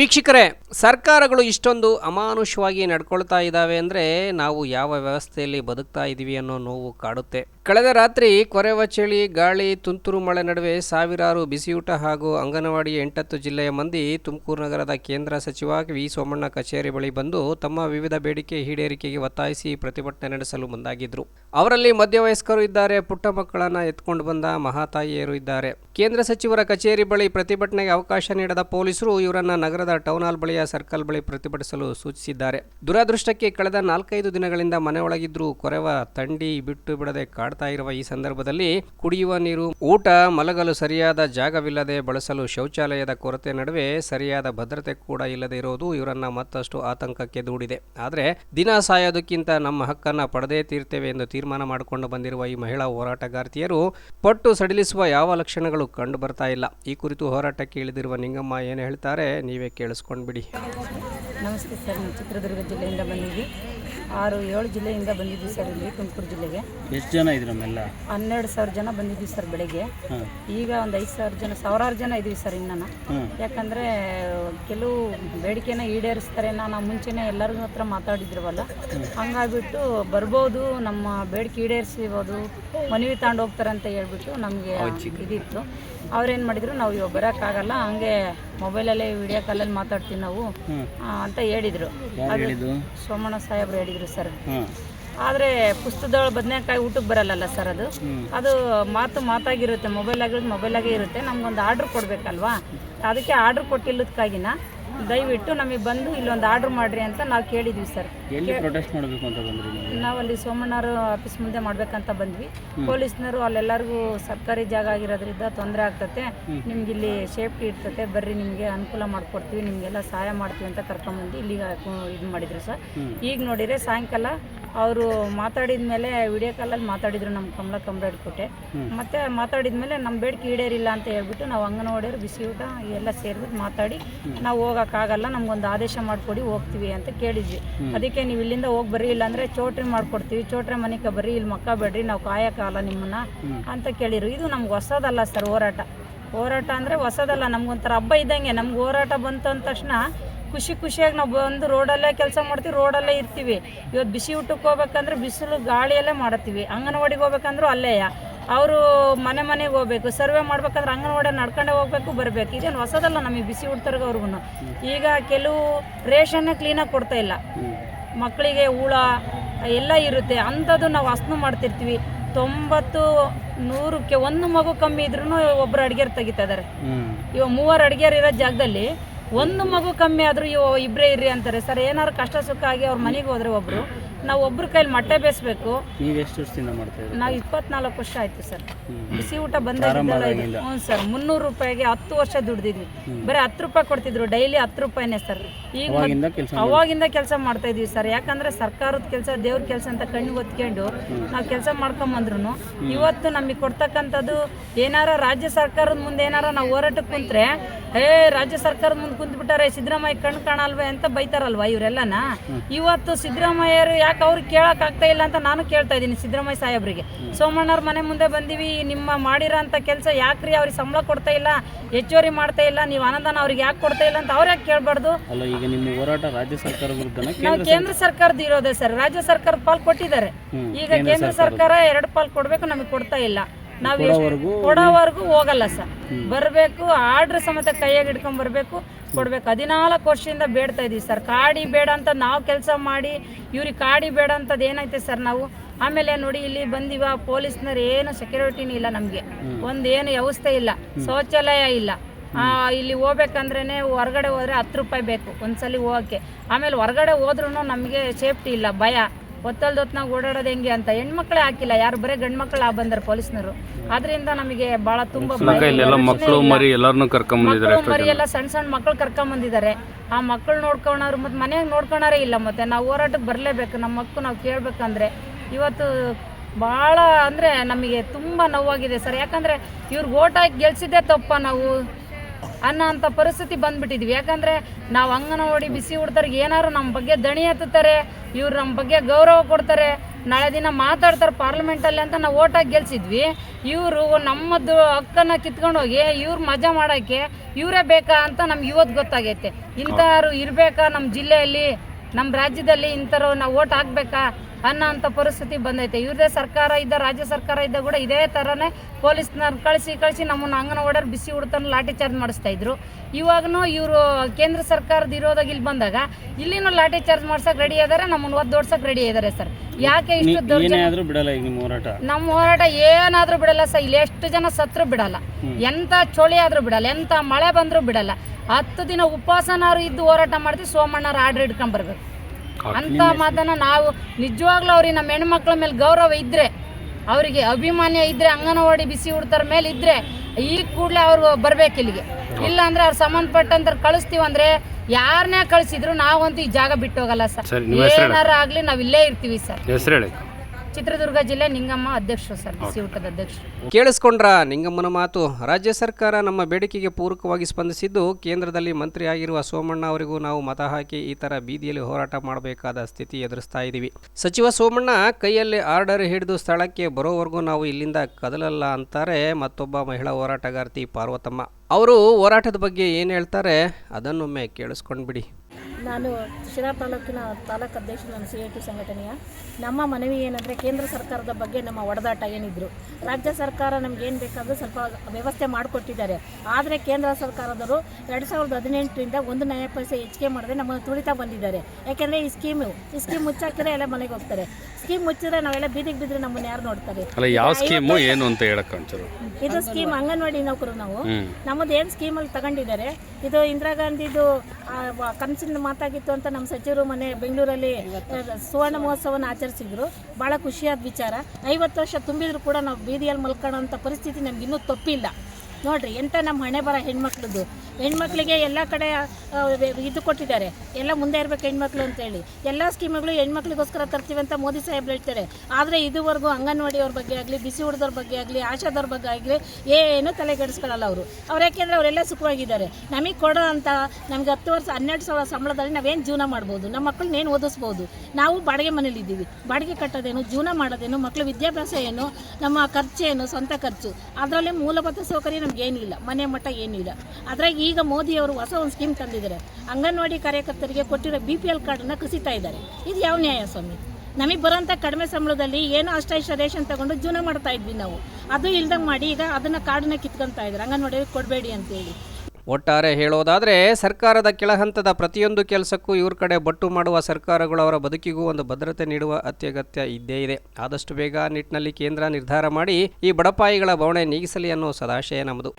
ವೀಕ್ಷಕರೇ, ಸರ್ಕಾರಗಳು ಇಷ್ಟೊಂದು ಅಮಾನುಷವಾಗಿ ನಡ್ಕೊಳ್ತಾ ಇದ್ದಾವೆ ಅಂದರೆ ನಾವು ಯಾವ ವ್ಯವಸ್ಥೆಯಲ್ಲಿ ಬದುಕ್ತಾ ಇದ್ದೀವಿ ಅನ್ನೋ ನೋವು ಕಾಡುತ್ತೆ. ಕಳೆದ ರಾತ್ರಿ ಕೊರೆವ ಚಳಿ ಗಾಳಿ, ತುಂತುರು ಮಳೆ ನಡುವೆ ಸಾವಿರಾರು ಬಿಸಿಯೂಟ ಹಾಗೂ ಅಂಗನವಾಡಿ ಎಂಟತ್ತು ಜಿಲ್ಲೆಯ ಮಂದಿ ತುಮಕೂರು ನಗರದ ಕೇಂದ್ರ ಸಚಿವ ವಿ ಸೋಮಣ್ಣ ಕಚೇರಿ ಬಳಿ ಬಂದು ತಮ್ಮ ವಿವಿಧ ಬೇಡಿಕೆ ಈಡೇರಿಕೆಗೆ ಒತ್ತಾಯಿಸಿ ಪ್ರತಿಭಟನೆ ನಡೆಸಲು ಮುಂದಾಗಿದ್ರು. ಅವರಲ್ಲಿ ಮಧ್ಯವಯಸ್ಕರು ಇದ್ದಾರೆ, ಪುಟ್ಟ ಮಕ್ಕಳನ್ನ ಎತ್ಕೊಂಡು ಬಂದ ಮಹಾತಾಯಿಯರು ಇದ್ದಾರೆ. ಕೇಂದ್ರ ಸಚಿವರ ಕಚೇರಿ ಬಳಿ ಪ್ರತಿಭಟನೆಗೆ ಅವಕಾಶ ನೀಡದ ಪೊಲೀಸರು ಇವರನ್ನ ನಗರದ ಟೌನ್ ಹಾಲ್ ಬಳಿಯ ಸರ್ಕಲ್ ಬಳಿ ಪ್ರತಿಭಟಿಸಲು ಸೂಚಿಸಿದ್ದಾರೆ. ದುರದೃಷ್ಟಕ್ಕೆ ಕಳೆದ ನಾಲ್ಕೈದು ದಿನಗಳಿಂದ ಮನೆಯೊಳಗಿದ್ರೂ ಕೊರೆವ ತಂಡಿ ಬಿಟ್ಟು ಬಿಡದೆ ಕಾಡ್ತಾ ಇರುವ ಈ ಸಂದರ್ಭದಲ್ಲಿ ಕುಡಿಯುವ ನೀರು, ಊಟ, ಮಲಗಲು ಸರಿಯಾದ ಜಾಗವಿಲ್ಲದೆ ಬಳಸಲು ಶೌಚಾಲಯದ ಕೊರತೆ ನಡುವೆ ಸರಿಯಾದ ಭದ್ರತೆ ಕೂಡ ಇಲ್ಲದೆ ಇರೋದು ಇವರನ್ನ ಮತ್ತಷ್ಟು ಆತಂಕಕ್ಕೆ ದೂಡಿದೆ. ಆದರೆ ದಿನ ಸಾಯೋದಕ್ಕಿಂತ ನಮ್ಮ ಹಕ್ಕನ್ನ ಪಡೆದೇ ತೀರ್ತೇವೆ ಎಂದು ತೀರ್ಮಾನ ಮಾಡಿಕೊಂಡು ಬಂದಿರುವ ಈ ಮಹಿಳಾ ಹೋರಾಟಗಾರ್ತಿಯರು ಪಟ್ಟು ಸಡಿಲಿಸುವ ಯಾವ ಲಕ್ಷಣಗಳು ಕಂಡು ಬರ್ತಾ ಇಲ್ಲ. ಈ ಕುರಿತು ಹೋರಾಟಕ್ಕೆ ಇಳಿದಿರುವ ನಿಂಗಮ್ಮ ಏನು ಹೇಳ್ತಾರೆ? ನೀವೇ ಕೇಳಿಸ್ಕೊಂಡು ಬಿಡಿ. ನಮಸ್ತೆ ಸರ್ ನಾವು ಚಿತ್ರದುರ್ಗ ಜಿಲ್ಲೆಯಿಂದ ಬಂದಿದ್ವಿ ಆರು ಏಳು ಜಿಲ್ಲೆಯಿಂದ ಬಂದಿದ್ವಿ ಸರ್ ಇಲ್ಲಿ ತುಮಕೂರು ಜಿಲ್ಲೆಗೆ. ಎಷ್ಟು ಜನ ಇದ್ರು ನಮ್ಮೆಲ್ಲ ಹನ್ನೆರಡು ಸಾವಿರ ಜನ ಬಂದಿದ್ವಿ ಸರ್ ಬೆಳಗ್ಗೆ. ಈಗ ಒಂದು ಐದು ಸಾವಿರ ಜನ ಸಾವಿರಾರು ಜನ ಇದ್ವಿ ಸರ್ ಇನ್ನೂ. ಯಾಕಂದರೆ ಕೆಲವು ಬೇಡಿಕೆನ ಈಡೇರಿಸ್ತಾರೆ ನಾವು ಮುಂಚೆನೇ ಎಲ್ಲರ ಹತ್ರ ಮಾತಾಡಿದ್ರವಲ್ಲ. ಹಂಗಾಗ್ಬಿಟ್ಟು ಬರ್ಬೋದು ನಮ್ಮ ಬೇಡಿಕೆ ಈಡೇರಿಸಿಬೋದು ಮನವಿ ತಗೊಂಡು ಹೋಗ್ತಾರೆ ಅಂತ ಹೇಳ್ಬಿಟ್ಟು ನಮಗೆ ಇದಿತ್ತು. ಅವ್ರೇನು ಮಾಡಿದ್ರು ನಾವು ಇವಾಗ ಬರೋಕ್ಕಾಗಲ್ಲ ಹಂಗೆ ಮೊಬೈಲಲ್ಲೇ ವಿಡಿಯೋ ಕಾಲಲ್ಲಿ ಮಾತಾಡ್ತೀವಿ ನಾವು. ಅಂತ ಹೇಳಿದರು. ಸೋಮಣ್ಣ ಸಾಹೇಬ್ರು ಹೇಳಿದರು ಸರ್. ಆದ್ರೆ ಆದರೆ ಪುಸ್ತಕದೊಳಗೆ ಬದನೆಕಾಯಿ ಊಟಕ್ಕೆ ಬರಲ್ಲಲ್ಲ ಸರ್ ಅದು? ಅದು ಮಾತು ಮಾತಾಗಿರುತ್ತೆ ಮೊಬೈಲ್ ಆಗಿರೋದು ಆಗೇ ಇರುತ್ತೆ ನಮ್ಗೊಂದು ಆರ್ಡ್ರ್ ಕೊಡಬೇಕಲ್ವಾ? ಅದಕ್ಕೆ ಆರ್ಡ್ರ್ ಕೊಟ್ಟಿಲ್ಲದಕ್ಕಾಗಿನ ದಯವಿಟ್ಟು ನಮಗೆ ಬಂದು ಇಲ್ಲೊಂದು ಆರ್ಡ್ರ್ ಮಾಡಿರಿ ಅಂತ ನಾವು ಕೇಳಿದ್ವಿ ಸರ್. ಎಲ್ಲಿ ಪ್ರೊಟೆಸ್ಟ್ ಮಾಡಬೇಕು ಅಂತ ಬಂದ್ರಿ ನೀವು? ನಾವಲ್ಲಿ ಸೋಮಣ್ಣವ್ರ ಆಫೀಸ್ ಮುಂದೆ ಮಾಡ್ಬೇಕಂತ ಬಂದ್ವಿ. ಪೊಲೀಸ್ನವರು ಅಲ್ಲೆಲ್ಲರಿಗೂ ಸರ್ಕಾರಿ ಜಾಗ ಆಗಿರೋದ್ರಿಂದ ತೊಂದರೆ ಆಗ್ತತೆ. ನಿಮ್ಗೆ ಇಲ್ಲಿ ಸೇಫ್ಟಿ ಇರ್ತತೆ ಬರ್ರಿ ನಿಮಗೆ ಅನುಕೂಲ ಮಾಡ್ಕೊಡ್ತೀವಿ ನಿಮಗೆಲ್ಲ ಸಹಾಯ ಮಾಡ್ತೀವಿ ಅಂತ ಕರ್ಕೊಂಬಂದು ಇಲ್ಲಿಗೆ ಇದು ಮಾಡಿದ್ರು ಸರ್. ಈಗ ನೋಡಿದ್ರೆ ಸಾಯಂಕಾಲ ಅವರು ಮಾತಾಡಿದ ಮೇಲೆ ವಿಡಿಯೋ ಕಾಲಲ್ಲಿ ಮಾತಾಡಿದ್ರು ನಮ್ಮ ಕಮಲ ಕಂಬ್ರಾಡ್ ಕೋಟೆ. ಮತ್ತೆ ಮಾತಾಡಿದ ಮೇಲೆ ನಮ್ಮ ಬೇಡಿಕೆ ಈಡೇರಿಲ್ಲ ಅಂತ ಹೇಳ್ಬಿಟ್ಟು ನಾವು ಅಂಗನವಾಡಿಯವರು ಬಿಸಿ ಊಟ ಎಲ್ಲ ಸೇರಿಬಿಟ್ಟು ಮಾತಾಡಿ ನಾವು ಹೋಗೋಕ್ಕಾಗಲ್ಲ ನಮ್ಗೊಂದು ಆದೇಶ ಮಾಡಿಕೊಡಿ ಹೋಗ್ತೀವಿ ಅಂತ ಕೇಳಿದ್ವಿ. ಅದಕ್ಕೆ ನೀವು ಇಲ್ಲಿಂದ ಹೋಗಿ ಬರ್ರಿ ಇಲ್ಲ ಅಂದರೆ ಚೋಟ್ರಿ ಮಾಡ್ಕೊಡ್ತೀವಿ. ಚೋಟ್ರೆ ಮನೆಗೆ ಬರ್ರಿ ಇಲ್ಲಿ ಮಕ್ಕ ಬೇಡ್ರಿ ನಾವು ಕಾಯೋಕ್ಕಾಗಲ್ಲ ನಿಮ್ಮನ್ನ ಅಂತ ಕೇಳಿರು ಇದು ನಮ್ಗೆ ಹೊಸದಲ್ಲ ಸರ್ ಹೋರಾಟ. ಹೋರಾಟ ಅಂದರೆ ಹೊಸದಲ್ಲ ನಮ್ಗೊಂಥರ ಹಬ್ಬ ಇದ್ದಂಗೆ ನಮ್ಗೆ ಹೋರಾಟ ಬಂತು ಅಂದ ತಕ್ಷಣ ಖುಷಿ ಖುಷಿಯಾಗಿ ನಾವು ಬಂದು ರೋಡಲ್ಲೇ ಕೆಲಸ ಮಾಡ್ತೀವಿ ರೋಡಲ್ಲೇ ಇರ್ತೀವಿ. ಇವತ್ತು ಬಿಸಿ ಊಟಕ್ಕೆ ಹೋಗ್ಬೇಕಂದ್ರೆ ಬಿಸಿಲು ಗಾಳಿಯಲ್ಲೇ ಮಾಡತ್ತೀವಿ. ಅಂಗನವಾಡಿಗೆ ಹೋಗ್ಬೇಕಂದ್ರೂ ಅಲ್ಲೇ. ಅವರು ಮನೆ ಮನೆಗೆ ಹೋಗ್ಬೇಕು ಸರ್ವೆ ಮಾಡ್ಬೇಕಂದ್ರೆ ಅಂಗನವಾಡಿ ನಡ್ಕೊಂಡೇ ಹೋಗ್ಬೇಕು ಬರಬೇಕು. ಇದೇನು ಹೊಸದಲ್ಲ ನಮಗೆ ಬಿಸಿ ಊಟದವ್ರಿಗೂ ಈಗ ಕೆಲವು ರೇಷನ್ನೇ ಕ್ಲೀನಾಗಿ ಕೊಡ್ತಾ ಇಲ್ಲ. ಮಕ್ಕಳಿಗೆ ಹುಳ ಎಲ್ಲ ಇರುತ್ತೆ. ಅಂಥದ್ದು ನಾವು ಹಸ್ನು ಮಾಡ್ತಿರ್ತೀವಿ. ತೊಂಬತ್ತು ನೂರಕ್ಕೆ ಒಂದು ಮಗು ಕಮ್ಮಿ ಇದ್ರೂ ಒಬ್ಬರು ಅಡುಗೆರು ತೆಗಿತಾ ಇದ್ದಾರೆ ಇವಾಗ ಮೂವರು ಅಡುಗೆಯರು ಇರೋ ಜಾಗದಲ್ಲಿ ಒಂದು ಮಗು ಕಮ್ಮಿ ಆದರೂ ಇವ ಇಬ್ಬರೇ ಇರ್ರಿ ಅಂತಾರೆ. ಸರ್, ಏನಾದ್ರು ಕಷ್ಟ ಸುಖ ಆಗಿ ಅವ್ರ ಮನೆಗೆ ಹೋದ್ರೆ ಒಬ್ಬರು ನಾವು ಒಬ್ಬರ ಕೈಲಿ ಮೊಟ್ಟೆ ಬೇಯಿಸ್ಬೇಕು. ನೀವು ಎಷ್ಟು ವರ್ಷದಿಂದ ಮಾಡ್ತಾ ಇದ್ದೀರಿ ನಾವು ಇಪ್ಪತ್ನಾಲ್ಕು ವರ್ಷ ಆಯ್ತು ಸರ್. ಬಿಸಿ ಊಟ ಬಂದ ಹ್ಞೂ ಸರ್ ಮುನ್ನೂರು ರೂಪಾಯಿಗೆ ಹತ್ತು ವರ್ಷ ದುಡ್ದಿದ್ವಿ. ಬರೀ ಹತ್ತು ರೂಪಾಯಿ ಕೊಡ್ತಿದ್ರು ಡೈಲಿ ಹತ್ತು ರೂಪಾಯಿನೇ ಸರ್. ಈಗ ಅವಾಗಿಂದ ಕೆಲಸ ಮಾಡ್ತಾ ಇದೀವಿ ಸರ್. ಯಾಕಂದ್ರೆ ಸರ್ಕಾರದ ಕೆಲಸ ದೇವ್ರ ಕೆಲಸ ಅಂತ ಕಣ್ಣು ಒತ್ಕೊಂಡು ನಾವು ಕೆಲಸ ಮಾಡ್ಕೊಂಬಂದ್ರು ಇವತ್ತು ನಮಗೆ ಕೊಡ್ತಕ್ಕಂಥದ್ದು ಏನಾರ ರಾಜ್ಯ ಸರ್ಕಾರದ ಮುಂದೆ ಏನಾರ ನಾವು ಹೋರಾಟಕ್ಕೆ ಕುಂತ್ರೆ ಏ ರಾಜ್ಯ ಸರ್ಕಾರದ ಮುಂದೆ ಕುಂತ್ಬಿಟ್ಟಾರೆ ಸಿದ್ದರಾಮಯ್ಯ ಕಣ್ಣು ಕಾಣಲ್ವೇ ಅಂತ ಬೈತಾರಲ್ವಾ ಇವರೆಲ್ಲನ? ಇವತ್ತು ಸಿದ್ದರಾಮಯ್ಯರು ಯಾಕೆ ಅವ್ರಿಗೆ ಕೇಳಕ್ ಆಗ್ತಾ ಇಲ್ಲ ಅಂತ ನಾನು ಕೇಳ್ತಾ ಇದ್ದೀನಿ ಸಿದ್ದರಾಮಯ್ಯ ಸಾಹೇಬ್ರಿಗೆ. ಸೋಮಣ್ಣವ್ರ ಮನೆ ಮುಂದೆ ಬಂದೀವಿ ನಿಮ್ಮ ಮಾಡಿರೋ ಅಂತ ಕೆಲಸ ಯಾಕ್ರಿ ಅವ್ರಿಗೆ ಸಂಬಳ ಕೊಡ್ತಾ ಇಲ್ಲ ಹೆಚ್ಚುವರಿ ಮಾಡ್ತಾ ಇಲ್ಲ ನೀವು ಆನಂದನ ಅವ್ರಿಗೆ ಯಾಕೆ ಕೊಡ್ತಾ ಇಲ್ಲ ಅಂತ ಅವ್ರು ಯಾಕೆ ಕೇಳಬಾರ್ದು? ಅಲ್ಲ ಈಗ ನಿಮ್ಮ ಹೋರಾಟ ರಾಜ್ಯ ಸರ್ಕಾರ ನಾವು ಕೇಂದ್ರ ಸರ್ಕಾರದ ಇರೋದೇ ಸರ್ ರಾಜ್ಯ ಸರ್ಕಾರ ಪಾಲ್ ಕೊಟ್ಟಿದ್ದಾರೆ. ಈಗ ಕೇಂದ್ರ ಸರ್ಕಾರ ಎರಡು ಪಾಲ್ ಕೊಡ್ಬೇಕು ನಮಗೆ ಕೊಡ್ತಾ ಇಲ್ಲ. ನಾವು ಕೊಡೋವರೆಗೂ ಕೊಡೋವರೆಗೂ ಹೋಗಲ್ಲ ಸರ್. ಬರಬೇಕು ಆರ್ಡ್ರ್ ಸಮೇತ ಕೈಯಾಗಿ ಇಟ್ಕೊಂಡ್ ಬರಬೇಕು. ಕೊಡ್ಬೇಕು. ಹದಿನಾಲ್ಕು ವರ್ಷದಿಂದ ಬೇಡ್ತಾ ಇದೀವಿ ಸರ್. ಕಾಡಿ ಬೇಡ ಅಂತ ನಾವು ಕೆಲಸ ಮಾಡಿ ಇವ್ರಿಗೆ ಕಾಡಿ ಬೇಡ ಅಂತದ್ದು ಏನೈತೆ ಸರ್ ನಾವು? ಆಮೇಲೆ ನೋಡಿ ಇಲ್ಲಿ ಬಂದಿವ ಪೊಲೀಸ್ನವ್ರು ಏನು ಸೆಕ್ಯೂರಿಟಿನೂ ಇಲ್ಲ ನಮಗೆ. ಒಂದು ಏನು ವ್ಯವಸ್ಥೆ ಇಲ್ಲ. ಶೌಚಾಲಯ ಇಲ್ಲ. ಇಲ್ಲಿ ಹೋಗ್ಬೇಕಂದ್ರೇ ಹೊರಗಡೆ ಹೋದ್ರೆ ಹತ್ತು ರೂಪಾಯಿ ಬೇಕು ಒಂದ್ಸಲಿ ಹೋಗಕ್ಕೆ. ಆಮೇಲೆ ಹೊರಗಡೆ ಹೋದ್ರೂ ನಮಗೆ ಸೇಫ್ಟಿ ಇಲ್ಲ ಭಯ. ಒತ್ತಲ್ದೊತ್ನಾಗ ಓಡಾಡೋದು ಹೆಂಗೆ ಅಂತ ಹೆಣ್ಮಕ್ಳೇ ಹಾಕಿಲ್ಲ. ಯಾರು ಬರೀ ಗಂಡ್ಮಕ್ಳು ಆ ಬಂದಾರೆ ಪೊಲೀಸ್ನವರು. ಅದರಿಂದ ನಮಗೆ ಭಾಳ ತುಂಬ ಮಕ್ಕಳು ಮರಿ ಎಲ್ಲಾರನ್ನೂ ಕರ್ಕೊಂಬಂದಿದ್ದಾರೆ ಮಕ್ಕಳು ಮರಿ ಎಲ್ಲ ಸಣ್ಣ ಸಣ್ಣ ಮಕ್ಕಳು ಕರ್ಕೊಂಬಂದಿದ್ದಾರೆ ಆ ಮಕ್ಕಳು ನೋಡ್ಕೊಳೋರು ಮತ್ತೆ ಮನೆಯಾಗ ನೋಡ್ಕೊಳೋರೇ ಇಲ್ಲ ಮತ್ತೆ ನಾವು ಹೋರಾಟಕ್ಕೆ ಬರಲೇಬೇಕು. ನಮ್ಮ ಮಕ್ಕಳು ನಾವು ಕೇಳಬೇಕಂದ್ರೆ ಇವತ್ತು ಭಾಳ ಅಂದರೆ ನಮಗೆ ತುಂಬ ನೋವಾಗಿದೆ ಸರ್. ಯಾಕಂದರೆ ಇವ್ರಿಗೆ ಓಟ್ ಹಾಕಿ ಗೆಲ್ಸಿದ್ದೇ ತಪ್ಪ ನಾವು? ಅನ್ನೋ ಅಂಥ ಪರಿಸ್ಥಿತಿ ಬಂದ್ಬಿಟ್ಟಿದ್ವಿ. ಯಾಕಂದರೆ ನಾವು ಅಂಗನವಾಡಿ ಬಿಸಿ ಹುಡ್ತಾರೆ ಏನಾರು ನಮ್ಮ ಬಗ್ಗೆ ದಣಿ ಹತ್ತುತ್ತಾರೆ ಇವ್ರು ನಮ್ಮ ಬಗ್ಗೆ ಗೌರವ ಕೊಡ್ತಾರೆ, ನಾಳೆ ದಿನ ಮಾತಾಡ್ತಾರೆ ಪಾರ್ಲಿಮೆಂಟಲ್ಲಿ ಅಂತ ನಾವು ಓಟಾಗಿ ಗೆಲ್ಸಿದ್ವಿ. ಇವರು ನಮ್ಮದು ಹಕ್ಕನ್ನು ಕಿತ್ಕೊಂಡು ಹೋಗಿ ಇವ್ರು ಮಜಾ ಮಾಡೋಕ್ಕೆ ಇವರೇ ಬೇಕಾ ಅಂತ ನಮ್ಗೆ ಇವತ್ತು ಗೊತ್ತಾಗೈತೆ. ಇಂಥವ್ರು ಇರಬೇಕಾ ನಮ್ಮ ಜಿಲ್ಲೆಯಲ್ಲಿ ನಮ್ಮ ರಾಜ್ಯದಲ್ಲಿ ಇಂಥವ್ರು ನಾವು ಓಟ್ ಹಾಕ್ಬೇಕಾ? ಅನ್ನೋ ಅಂಥ ಪರಿಸ್ಥಿತಿ ಬಂದೈತೆ. ಇವ್ರದೇ ಸರ್ಕಾರ ಇದ್ದ ರಾಜ್ಯ ಸರ್ಕಾರ ಇದ್ದ ಕೂಡ ಇದೇ ಥರನೇ ಪೊಲೀಸ್ನ ಕಳಿಸಿ ಕಳಿಸಿ ನಮ್ಮನ್ನು ಅಂಗನವಾಡಿಯವ್ರು ಬಿಸಿ ಹುಡ್ತಾನೆ ಲಾಠಿ ಚಾರ್ಜ್ ಮಾಡಿಸ್ತಾ ಇದ್ರು. ಇವಾಗೂ ಇವರು ಕೇಂದ್ರ ಸರ್ಕಾರದ ಇರೋದಾಗ ಇಲ್ಲಿ ಬಂದಾಗ ಇಲ್ಲಿನೂ ಲಾಠಿ ಚಾರ್ಜ್ ಮಾಡ್ಸಕ್ಕೆ ರೆಡಿ ಇದ್ದಾರೆ ನಮ್ಮನ್ನು ಒದ್ದು ಓಡ್ಸಕ್ಕೆ ರೆಡಿ ಇದ್ದಾರೆ ಸರ್. ಯಾಕೆ ಇಷ್ಟು ನಿಮ್ಮ ಹೋರಾಟ? ನಮ್ಮ ಹೋರಾಟ ಏನಾದ್ರೂ ಬಿಡಲ್ಲ ಸರ್. ಇಲ್ಲಿ ಎಷ್ಟು ಜನ ಸತ್ರು ಬಿಡಲ್ಲ. ಎಂತ ಚಳಿ ಆದ್ರೂ ಬಿಡಲ್ಲ ಎಂತ ಮಳೆ ಬಂದ್ರೂ ಬಿಡಲ್ಲ. ಹತ್ತು ದಿನ ಉಪವಾಸನಾರು ಇದ್ದು ಹೋರಾಟ ಮಾಡ್ತೀವಿ ಸೋಮಣ್ಣರ ಆರ್ಡರ್ ಇಟ್ಕೊಂಡ್ ಬರ್ಬೇಕು. ಅಂತ ಮಾತನ್ನ ನಾವು ನಿಜವಾಗ್ಲೂ ಅವ್ರಿಗೆ ನಮ್ಮ ಹೆಣ್ಮಕ್ಳ ಮೇಲೆ ಗೌರವ ಇದ್ರೆ ಅವರಿಗೆ ಅಭಿಮಾನ್ಯ ಇದ್ರೆ ಅಂಗನವಾಡಿ ಬಿಸಿ ಉಡ್ತಾರ ಮೇಲೆ ಇದ್ರೆ ಈಗ ಕೂಡಲೇ ಅವ್ರು ಬರ್ಬೇಕು ಇಲ್ಲಿಗೆ. ಇಲ್ಲ ಅಂದ್ರೆ ಅವ್ರು ಸಂಬಂಧಪಟ್ಟಂತ ಕಳಿಸ್ತೀವಿ ಅಂದ್ರೆ ಯಾರನ್ನೇ ಕಳಿಸಿದ್ರು ನಾವಂತೂ ಈ ಜಾಗ ಬಿಟ್ಟು ಹೋಗಲ್ಲ ಸರ್. ಏನಾರ ಆಗ್ಲಿ ನಾವ್ ಇಲ್ಲೇ ಇರ್ತೀವಿ ಸರ್. ಚಿತ್ರದುರ್ಗ ಜಿಲ್ಲೆ ನಿಂಗಮ್ಮ ಅಧ್ಯಕ್ಷರು ಸರ್ ಬಿಸಿ ಊಟದ ಅಧ್ಯಕ್ಷರು. ಕೇಳಿಸ್ಕೊಂಡ್ರ ನಿಂಗಮ್ಮನ ಮಾತು ರಾಜ್ಯ ಸರ್ಕಾರ ನಮ್ಮ ಬೇಡಿಕೆಗೆ ಪೂರಕವಾಗಿ ಸ್ಪಂದಿಸಿದ್ದು ಕೇಂದ್ರದಲ್ಲಿ ಮಂತ್ರಿ ಆಗಿರುವ ಸೋಮಣ್ಣ ಅವರಿಗೂ ನಾವು ಮತ ಹಾಕಿ ಈ ತರ ಬೀದಿಯಲ್ಲಿ ಹೋರಾಟ ಮಾಡಬೇಕಾದ ಸ್ಥಿತಿ ಎದುರಿಸ್ತಾ ಇದ್ದೀವಿ ಸಚಿವ ಸೋಮಣ್ಣ ಕೈಯಲ್ಲಿ ಆರ್ಡರ್ ಹಿಡಿದು ಸ್ಥಳಕ್ಕೆ ಬರೋವರೆಗೂ ನಾವು ಇಲ್ಲಿಂದ ಕದಲಲ್ಲ ಅಂತಾರೆ ಮತ್ತೊಬ್ಬ ಮಹಿಳಾ ಹೋರಾಟಗಾರ್ತಿ ಪಾರ್ವತಮ್ಮ. ಅವರು ಹೋರಾಟದ ಬಗ್ಗೆ ಏನು ಹೇಳ್ತಾರೆ ಅದನ್ನೊಮ್ಮೆ ಕೇಳಿಸ್ಕೊಂಡ್ಬಿಡಿ. ನಾನು ಶಿರಾ ತಾಲೂಕಿನ ತಾಲೂಕು ಅಧ್ಯಕ್ಷ ನಾನು ಸಿ ಐ ಟಿ ಸಂಘಟನೆಯ. ನಮ್ಮ ಮನವಿ ಏನಂದರೆ ಕೇಂದ್ರ ಸರ್ಕಾರದ ಬಗ್ಗೆ ನಮ್ಮ ಒಡೆದಾಟ ಏನಿದ್ರು. ರಾಜ್ಯ ಸರ್ಕಾರ ನಮ್ಗೆ ಏನು ಬೇಕಾದರೂ ಸ್ವಲ್ಪ ವ್ಯವಸ್ಥೆ ಮಾಡಿಕೊಟ್ಟಿದ್ದಾರೆ. ಆದರೆ ಕೇಂದ್ರ ಸರ್ಕಾರದವರು ಎರಡು ಸಾವಿರದ ಹದಿನೆಂಟರಿಂದ ಒಂದು ನಯ ಪೈಸೆ ಹೆಚ್ಚಿಗೆ ಮಾಡಿದ್ರೆ ನಮ್ಮನ್ನು ತುಳಿತಾ ಬಂದಿದ್ದಾರೆ. ಯಾಕೆಂದರೆ ಈ ಸ್ಕೀಮು ಈ ಸ್ಕೀಮ್ ಮುಚ್ಚಾಕಿದ್ರೆ ಎಲ್ಲ ಮನೆಗೆ ಹೋಗ್ತಾರೆ. ಸ್ಕೀಮ್ ಮುಚ್ಚಿದ್ರೆ ನಾವೆಲ್ಲ ಬೀದಿಗೆ ಬಿದ್ದರೆ ನಮ್ಮನ್ನು ಯಾರು ನೋಡ್ತಾರೆ? ಅಲ್ಲ ಯಾವ ಸ್ಕೀಮು ಏನು ಅಂತ ಇದು ಸ್ಕೀಮ್ ಅಂಗನವಾಡಿ ನೌಕರು ನಾವು. ನಮ್ಮದು ಏನು ಸ್ಕೀಮಲ್ಲಿ ತಗೊಂಡಿದ್ದಾರೆ? ಇದು ಇಂದಿರಾ ಗಾಂಧಿದು ಕನಸಿನ ಮಾತಾಗಿತ್ತು ಅಂತ ನಮ್ಮ ಸಚಿವರು ಮನೆ ಬೆಂಗಳೂರಲ್ಲಿ ಸುವರ್ಣ ಮಹೋತ್ಸವನ ಆಚರಿಸಿದ್ರು. ಬಹಳ ಖುಷಿಯಾದ ವಿಚಾರ. ಐವತ್ತು ವರ್ಷ ತುಂಬಿದ್ರು ಕೂಡ ನಾವು ಬೀದಿಯಲ್ಲಿ ಮಲ್ಕೊಳ್ಳೋ ಪರಿಸ್ಥಿತಿ ನಮ್ಗೆ ಇನ್ನೂ ತಪ್ಪಿಲ್ಲ. ನೋಡ್ರಿ ಎಂಥ ನಮ್ಮ ಹಣೆ ಬರ ಹೆಣ್ಮಕ್ಳದ್ದು. ಹೆಣ್ಮಕ್ಳಿಗೆ ಎಲ್ಲ ಕಡೆ ಇದು ಕೊಟ್ಟಿದ್ದಾರೆ. ಎಲ್ಲ ಮುಂದೆ ಇರಬೇಕು ಹೆಣ್ಮಕ್ಳು ಅಂತೇಳಿ. ಎಲ್ಲ ಸ್ಕೀಮ್ಗಳು ಹೆಣ್ಮಕ್ಳಿಗೋಸ್ಕರ ತರ್ತೀವಿ ಅಂತ ಮೋದಿ ಸಾಹೇಬ್ರು ಹೇಳ್ತಾರೆ. ಆದರೆ ಇದುವರೆಗೂ ಅಂಗನವಾಡಿಯವ್ರ ಬಗ್ಗೆ ಆಗಲಿ, ಬಿಸಿ ಹುಡ್ದವ್ರ ಬಗ್ಗೆ ಆಗಲಿ, ಆಶಾದವ್ರ ಬಗ್ಗೆ ಆಗಲಿ ಏನು ತಲೆ ಕೆಡಿಸ್ಕೊಳ್ಳಲ್ಲ ಅವರು. ಅವ್ರು ಯಾಕೆಂದರೆ ಅವರೆಲ್ಲ ಸುಖವಾಗಿದ್ದಾರೆ. ನಮಗೆ ಕೊಡೋ ಅಂತ ನಮ್ಗೆ ಹತ್ತು ವರ್ಷ, ಹನ್ನೆರಡು ಸಾವಿರ ಸಂಬಳದಲ್ಲಿ ನಾವೇನು ಜೀವನ ಮಾಡ್ಬೋದು? ನಮ್ಮ ಮಕ್ಕಳನ್ನ ಏನು ಓದಿಸ್ಬೋದು? ನಾವು ಬಾಡಿಗೆ ಮನೇಲಿ ಇದ್ದೀವಿ. ಬಾಡಿಗೆ ಕಟ್ಟೋದೇನು, ಜೀವನ ಮಾಡೋದೇನು ಮಕ್ಕಳು ವಿದ್ಯಾಭ್ಯಾಸ ಏನು, ನಮ್ಮ ಖರ್ಚೇನು ಸ್ವಂತ ಖರ್ಚು. ಅದರಲ್ಲಿ ಮೂಲಭೂತ ಸೌಕರ್ಯ ಏನಿಲ್ಲ ಮನೆ ಮಟ್ಟ ಏನಿಲ್ಲ. ಅದ್ರಾಗ ಈಗ ಮೋದಿಯವರು ಹೊಸ ಒಂದು ಸ್ಕೀಮ್ ತಂದಿದ್ದಾರೆ. ಅಂಗನವಾಡಿ ಕಾರ್ಯಕರ್ತರಿಗೆ ಕೊಟ್ಟಿರೋ ಬಿ ಪಿ ಎಲ್ ಕಾರ್ಡನ್ನು ಕಸಿತಾ ಇದ್ದಾರೆ. ಇದು ಯಾವ ನ್ಯಾಯ ಸ್ವಾಮಿ? ನಮಗೆ ಬರೋಂಥ ಕಡಿಮೆ ಸಂಬಳದಲ್ಲಿ ಏನೋ ಅಷ್ಟ ಇಷ್ಟ ರೇಷನ್ ತಗೊಂಡು ಜೀವನ ಮಾಡ್ತಾ ಇದ್ವಿ ನಾವು. ಅದು ಇಲ್ದಂಗೆ ಮಾಡಿ ಈಗ ಅದನ್ನು ಕಾರ್ಡನ್ನ ಕಿತ್ಕೊತಾ ಇದ್ದಾರೆ. ಅಂಗನವಾಡಿಗೆ ಕೊಡಬೇಡಿ ಅಂತೇಳಿ. ಒಟ್ಟಾರೆ ಹೇಳೋದಾದರೆ ಸರ್ಕಾರದ ಕೆಳಹಂತದ ಪ್ರತಿಯೊಂದು ಕೆಲಸಕ್ಕೂ ಇವ್ರ ಕಡೆ ಬಟ್ಟು ಮಾಡುವ ಸರ್ಕಾರಗಳು ಅವರ ಬದುಕಿಗೂ ಒಂದು ಭದ್ರತೆ ನೀಡುವ ಅತ್ಯಗತ್ಯ ಇದ್ದೇ ಇದೆ. ಆದಷ್ಟು ಬೇಗ ನಿಟ್ಟಿನಲ್ಲಿ ಕೇಂದ್ರ ನಿರ್ಧಾರ ಮಾಡಿ ಈ ಬಡಪಾಯಿಗಳ ಬವಣೆ ನೀಗಿಸಲಿ ಅನ್ನೋ ಸದಾಶಯ ನಮ್ಮದು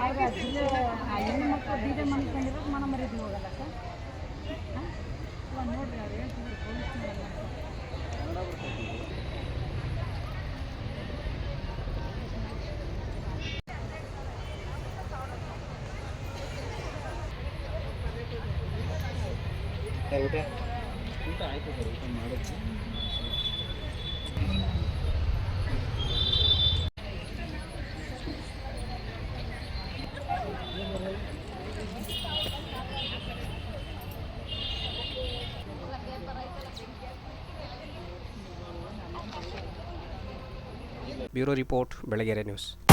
ಆಯ್ತು ಹೆಣ್ಣು ಮಕ್ಕಳು ಬೀದೆ ಮನ್ಕೊಂಡಿರೋ ಮನ ಮರಿದು ಹೋಗಲ್ಲ ಸರ್ ಹಾಂ ನೋಡ್ರಿ ಅವ್ರು ಪೊಲೀಸ್ ಊಟ ಊಟ ಆಯಿತು ಸರ್, ಊಟ ಮಾಡೋದು ബ്യൂറോ റിപ്പോർട്ട് വെളകര ന്യൂസ്